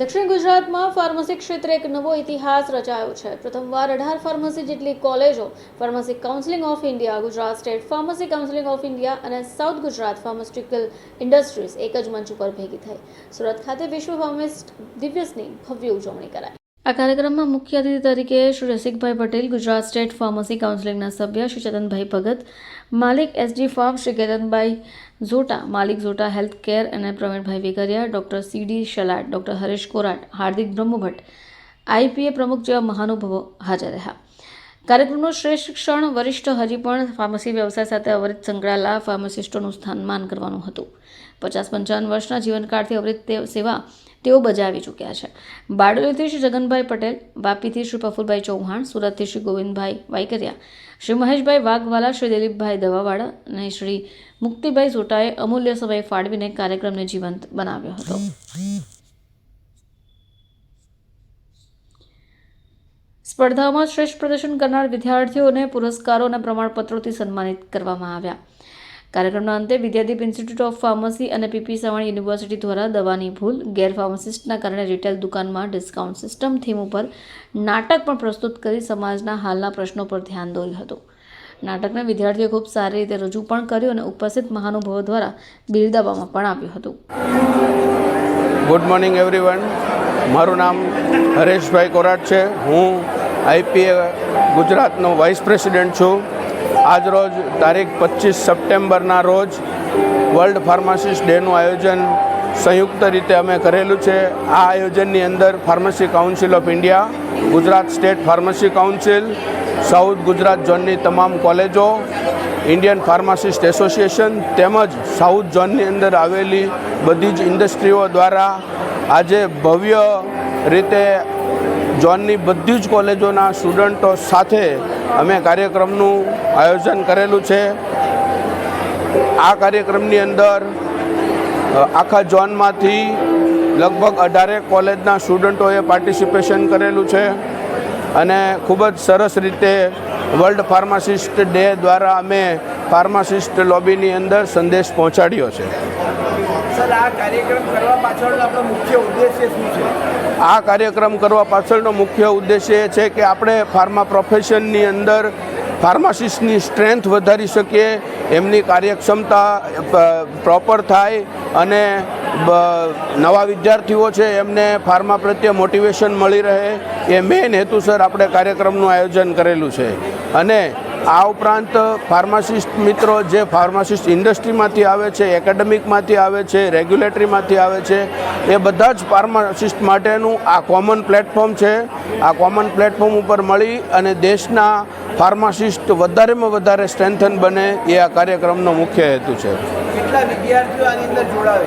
દક્ષિણ ગુજરાતમાં ફાર્મસી ક્ષેત્રે એક નવો ઇતિહાસ રચાયો છે. પ્રથમવાર અઢાર ફાર્મસી જેટલી કોલેજો, pharmacy counselling of India, Gujarat state pharmacy counselling of India અને સાઉથ ગુજરાત ફાર્માસ્યુટિકલ ઇન્ડસ્ટ્રીઝ એક જ મંચ ઉપર ભેગી થઈ. સુરત ખાતે વિશ્વ ફાર્મિસ્ટ દિવસની ભવ્ય ઉજવણી કરાઈ. આ કાર્યક્રમમાં મુખ્ય અતિથિ તરીકે શ્રી રસિકભાઈ પટેલ, ગુજરાત સ્ટેટ ફાર્મસી કાઉન્સિલિંગના સભ્ય શ્રી ચેતનભાઈ ભગત, માલિક એસડી ફાર્મ શ્રી કેતનભાઈ ઝોટા, માલિક ઝોટા હેલ્થ કેર અને Pravinbhai Vekariya doctor CD Shalat, doctor Haresh Korat, Hardik Brahmbhatt, IPA પ્રમુખ જેવા મહાનુભાવો હાજર રહ્યા. કાર્યક્રમનું શ્રેષ્ઠ ક્ષણ વરિષ્ઠ હજી પણ ફાર્મસી વ્યવસાય સાથે અવરિત સંકળાયેલા ફાર્માસિસ્ટોનું સ્થાનમાન કરવાનું હતું. પચાસ પંચાવન વર્ષના જીવનકાળથી અવરિત સેવા તેઓ બજાવી ચૂક્યા છે. બારડોલીથી શ્રી જગનભાઈ પટેલ, વાપીથી શ્રી પ્રફુલભાઈ ચૌહાણ, સુરતથી શ્રી ગોવિંદભાઈ વાઈકરિયા શ્રી મહેશભાઈ વાઘવાલા, શ્રી દિલીપભાઈ દવાવાળા અને શ્રી મુક્તિભાઈ સોટાએ અમૂલ્ય સમય ફાળવીને કાર્યક્રમને જીવંત બનાવ્યો હતો. સ્પર્ધાઓમાં શ્રેષ્ઠ પ્રદર્શન કરનાર વિદ્યાર્થીઓને પુરસ્કારો અને પ્રમાણપત્રોથી સન્માનિત કરવામાં આવ્યા. કાર્યક્રમના અંતે વિદ્યાદીપ ઇન્સ્ટિટ્યૂટ ઓફ ફાર્મસી અને પીપી સવાણી યુનિવર્સિટી દ્વારા દવાની ભૂલ ગેર ફાર્માસિસ્ટના કારણે રિટેલ દુકાનમાં ડિસ્કાઉન્ટ સિસ્ટમ થીમ ઉપર નાટક પણ પ્રસ્તુત કરી સમાજના હાલના પ્રશ્નો પર ધ્યાન દોર્યું હતું. નાટકને વિદ્યાર્થીઓ ખૂબ સારી રીતે રજૂ પણ કર્યું અને ઉપસ્થિત મહાનુભાવો દ્વારા બિરદાવવામાં પણ આવ્યું હતું. ગુડ મોર્નિંગ એવરીવન મારું નામ હરેશભાઈ કોરાટ છે. હું આઈપીએ ગુજરાતનો વાઇસ પ્રેસિડેન્ટ છું. આજરોજ તારીખ પચીસ સપ્ટેમ્બરના રોજ વર્લ્ડ ફાર્માસિસ્ટ ડેનું આયોજન સંયુક્ત રીતે અમે કરેલું છે. આ આયોજનની અંદર pharmacy council of India, Gujarat state pharmacy council, south Gujarat ઝોનની તમામ કોલેજો, ઇન્ડિયન ફાર્માસિસ્ટ એસોસિએશન તેમજ સાઉથ ઝોનની અંદર આવેલી બધી જ ઇન્ડસ્ટ્રીઓ દ્વારા આજે ભવ્ય રીતે ઝોનની બધી જ કોલેજોના સ્ટુડન્ટો સાથે અમે કાર્યક્રમનું આયોજન કરેલું છે. આ કાર્યક્રમની અંદર આખા ઝોનમાંથી લગભગ અઢારેક કોલેજના સ્ટુડન્ટોએ પાર્ટિસિપેશન કરેલું છે અને ખૂબ જ સરસ રીતે વર્લ્ડ ફાર્માસિસ્ટ ડે દ્વારા અમે ફાર્માસિસ્ટ લોબીની અંદર સંદેશ પહોંચાડ્યો છે. સર, આ કાર્યક્રમ કરવા પાછળનો આપણો મુખ્ય ઉદ્દેશ્ય શું છે? આ કાર્યક્રમ કરવા પાછળનો મુખ્ય ઉદ્દેશ્ય એ છે કે આપણે ફાર્મા પ્રોફેશનની અંદર ફાર્માસિસ્ટની સ્ટ્રેન્થ વધારી શકીએ, એમની કાર્યક્ષમતા પ્રોપર થાય અને નવા વિદ્યાર્થીઓ છે એમને ફાર્મા પ્રત્યે મોટિવેશન મળી રહે. એ મેઇન હેતુસર આપણે કાર્યક્રમનું આયોજન કરેલું છે. અને આ ઉપરાંત ફાર્માસિસ્ટ મિત્રો જે ફાર્માસિસ્ટ ઇન્ડસ્ટ્રીમાંથી આવે છે, એકેડેમિકમાંથી આવે છે, રેગ્યુલેટરીમાંથી આવે છે, એ બધા જ ફાર્માસિસ્ટ માટેનું આ કોમન પ્લેટફોર્મ છે. આ કોમન પ્લેટફોર્મ ઉપર મળી અને દેશના ફાર્માસિસ્ટ વધારેમાં વધારે સ્ટ્રેન્થન બને એ આ કાર્યક્રમનો મુખ્ય હેતુ છે. કેટલા વિદ્યાર્થીઓ આની અંદર જોડાવે?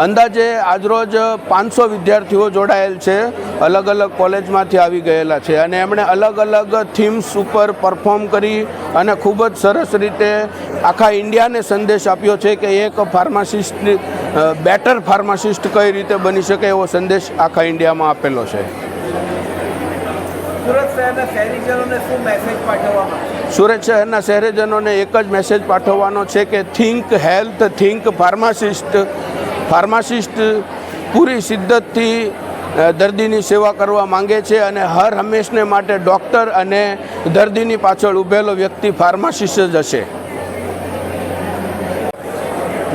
અંદાજે આજરોજ પાંચસો વિદ્યાર્થીઓ જોડાયેલ છે અલગ અલગ કોલેજમાંથી આવી ગયેલા છે અને એમણે અલગ અલગ થીમ્સ ઉપર પરફોર્મ કરી અને ખૂબ જ સરસ રીતે આખા ઇન્ડિયાને સંદેશ આપ્યો છે કે એક ફાર્માસિસ્ટ બેટર ફાર્માસિસ્ટ કઈ રીતે બની શકે એવો સંદેશ આખા ઇન્ડિયામાં આપેલો છે સુરત શહેરના શહેરીજનોને શું મેસેજ પાઠવવા માંગો? સુરત શહેરના શહેરીજનોને એક જ મેસેજ પાઠવવાનો છે કે think health think pharmacist pharmacist પૂરી શિદ્દતથી દર્દીની સેવા કરવા માંગે છે અને હર હંમેશને માટે ડૉક્ટર અને દર્દીની પાછળ ઊભેલો વ્યક્તિ ફાર્માસિસ્ટ જ હશે.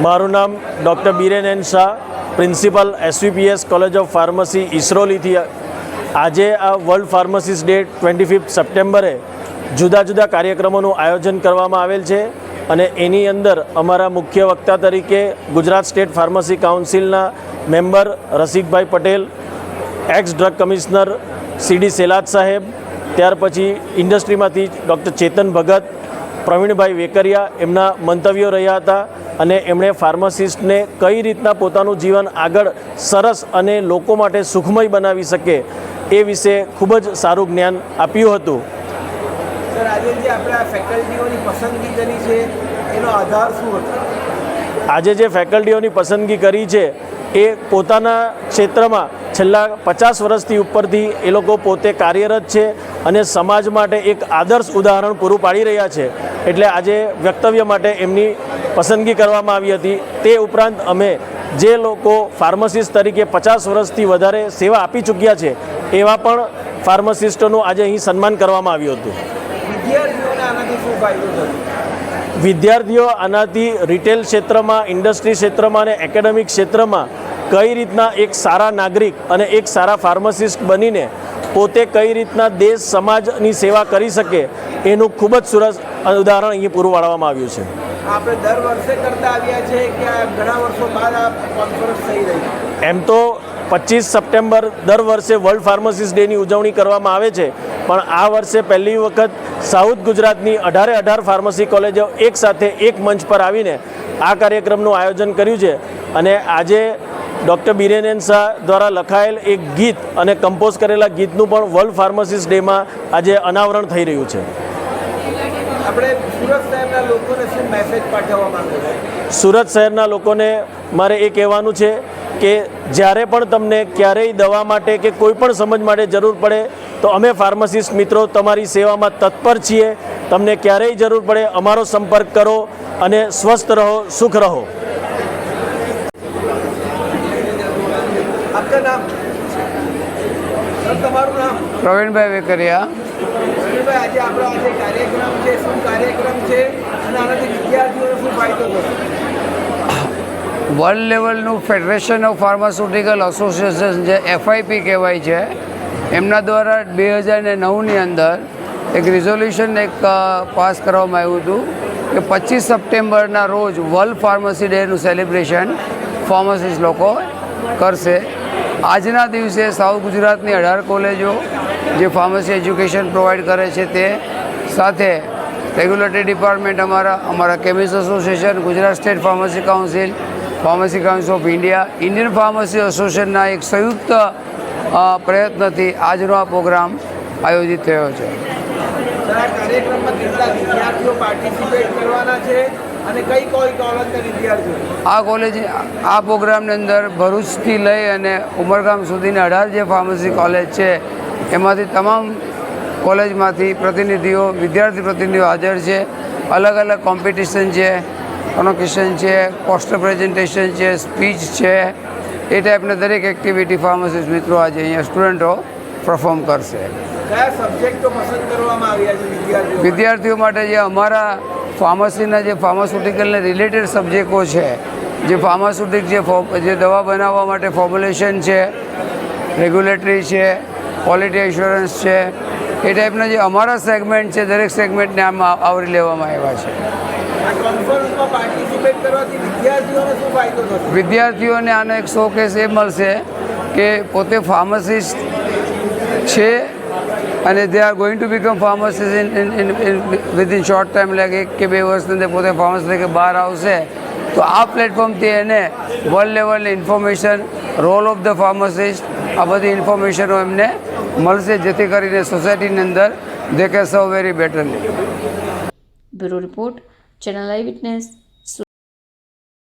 મારું નામ doctor Biren N Shah, principal SVPS college of pharmacy ઇસરોલીથી આજે આ world pharmacist day twenty fifth સપ્ટેમ્બરે જુદા જુદા કાર્યક્રમોનું આયોજન કરવામાં આવેલ છે. અને એની અંદર અમારા મુખ્ય વક્તા તરીકે Gujarat state pharmacy કાઉન્સિલના member Rasikbhai Patel, ex drug commissioner CD Selad સાહેબ, ત્યાર પછી ઇન્ડસ્ટ્રીમાંથી ડૉક્ટર ચેતન ભગત, પ્રવીણભાઈ વેકરિયા, એમના મંતવ્યો રહ્યા હતા અને એમણે ફાર્માસિસ્ટને કઈ રીતના પોતાનું જીવન આગળ સરસ અને લોકો માટે સુખમય બનાવી શકે એ વિશે ખૂબ જ સારું જ્ઞાન આપ્યું હતું. સર આજે જે આપણે ફેકલ્ટીઓની પસંદગી કરી છે એનો આધાર શું હતો? આજે જે ફેકલ્ટીઓની પસંદગી કરી છે એ પોતાના ક્ષેત્રમાં છેલ્લા પચાસ વર્ષથી ઉપરથી એ લોકો પોતે કાર્યરત છે અને સમાજ માટે એક આદર્શ ઉદાહરણ પૂરું પાડી રહ્યા છે. એટલે આજે વક્તવ્ય માટે એમની પસંદગી કરવામાં આવી હતી. તે ઉપરાંત અમે જે લોકો ફાર્મસિસ્ટ તરીકે પચાસ વર્ષથી વધારે સેવા આપી ચૂક્યા છે એવા પણ ફાર્મસિસ્ટોનું આજે અહીં સન્માન કરવામાં આવ્યું હતું. વિદ્યાર્થીઓને આનાથી શું ફાયદો થશે વિદ્યાર્થીઓ આનાથી રિટેલ ક્ષેત્રમાં ઇન્ડસ્ટ્રી ક્ષેત્રમાં અને એકેડેમિક ક્ષેત્રમાં કઈ રીતના એક સારા નાગરિક અને એક સારા ફાર્માસિસ્ટ બનીને પોતે કઈ રીતના દેશ સમાજની સેવા કરી શકે એનું ખૂબ જ સરસ ઉદાહરણ અહીં પૂરું પાડવામાં આવ્યું છે. આપણે દર વર્ષે કરતા આવ્યા છે કે ઘણા વર્ષો બાદ આ કોન્ફરન્સ થઈ રહી એમ તો પચીસ સપ્ટેમ્બર દર વર્ષે વર્લ્ડ ફાર્માસિસ્ટ ડેની ઉજવણી કરવામાં આવે છે. પણ આ વર્ષે પહેલી વખત સાઉથ ગુજરાતની અઢારે અઢાર ફાર્મસી કોલેજો એક સાથે એક મંચ પર આવીને આ કાર્યક્રમનું આયોજન કર્યું છે. અને આજે ડૉક્ટર બિરેનેન શાહ દ્વારા લખાયેલ એક ગીત અને કમ્પોઝ કરેલા ગીતનું પણ વર્લ્ડ ફાર્મસિસ્ટ ડેમાં આજે અનાવરણ થઈ રહ્યું છે. આપણે સુરત શહેરના લોકોને શું મેસેજ પાઠવવા માંગો સુરત શહેરના લોકોને મારે એ કહેવાનું છે કે જ્યારે પણ તમને ક્યારેય દવા માટે કે કોઈ પણ સમજ માટે જરૂર પડે તો અમે ફાર્મસિસ્ટ મિત્રો તમારી સેવામાં તત્પર છીએ. તમને ક્યારેય જરૂર પડે અમારો સંપર્ક કરો અને સ્વસ્થ રહો સુખ રહો. આપકા નામ? સર તમારું નામ? પ્રવીણભાઈ વેકરિયા. આજે આપણો આજે કાર્યક્રમ છે શું કાર્યક્રમ છે? અને આનાથી વિદ્યાર્થીઓને શું ફાયદો થશે? વર્લ્ડ લેવલનું ફેડરેશન ઓફ ફાર્માસ્યુટિકલ એસોસિએશન જે એફઆઈપી કહેવાય છે, એમના દ્વારા બે હજાર ને નવની અંદર એક રિઝોલ્યુશન એક પાસ કરવામાં આવ્યું હતું કે પચીસ સપ્ટેમ્બરના રોજ વર્લ્ડ ફાર્મસી ડેનું સેલિબ્રેશન ફાર્મસિસ્ટ લોકો કરશે. આજના દિવસે સાઉથ ગુજરાતની અઢાર કોલેજો જે ફાર્મસી એજ્યુકેશન પ્રોવાઈડ કરે છે તે સાથે રેગ્યુલેટરી ડિપાર્ટમેન્ટ અમારા અમારા chemist association Gujarat state pharmacy council pharmacy council of India Indian pharmacy એસોસિએશનના એક સંયુક્ત પ્રયત્નથી આજનો આ પ્રોગ્રામ આયોજિત થયો છે. આ કોલેજ આ પ્રોગ્રામની અંદર ભરૂચથી લઈ અને ઉમરગામ સુધીની અઢાર જે ફાર્મસી કોલેજ છે એમાંથી તમામ કોલેજમાંથી પ્રતિનિધિઓ વિદ્યાર્થી પ્રતિનિધિઓ હાજર છે. અલગ અલગ કોમ્પિટિશન છે. કોનોકેશન છે પોસ્ટર પ્રેઝન્ટેશન છે સ્પીચ છે એ ટાઈપના દરેક એક્ટિવિટી ફાર્મસિસ્ટ મિત્રો આજે અહીંયા સ્ટુડન્ટો પરફોર્મ કરશે. વિદ્યાર્થીઓ માટે? જે અમારા ફાર્મસીના જે ફાર્માસ્યુટિકલને રિલેટેડ સબ્જેક્ટો છે જે ફાર્માસ્યુટિક જે જે દવા બનાવવા માટે ફોર્મ્યુલેશન છે રેગ્યુલેટરી છે ક્વોલિટી એશ્યોરન્સ છે એ ટાઈપના જે અમારા સેગમેન્ટ છે દરેક સેગમેન્ટને આમાં આવરી લેવામાં આવ્યા છે. આ કોન્ફરન્સમાં પાર્ટિસિપેટ કરવાથી વિદ્યાર્થીઓને શું ફાયદો થશે? વિદ્યાર્થીઓને આનો એક શોકેસ એ મળશે કે પોતે ફાર્મસિસ્ટ છે અને they are going to become pharmacist in in in within short time લાગે એક કે બે વર્ષની અંદર પોતે ફાર્મસિસ્ટ તરીકે બહાર આવશે. તો આ પ્લેટફોર્મથી એને વર્લ્ડ લેવલની information role of the pharmacist આ બધી ઇન્ફોર્મેશનો એમને મળશે જેથી કરીને સોસાયટીની અંદર દે કે serve very betterly bureau report channel eyewitness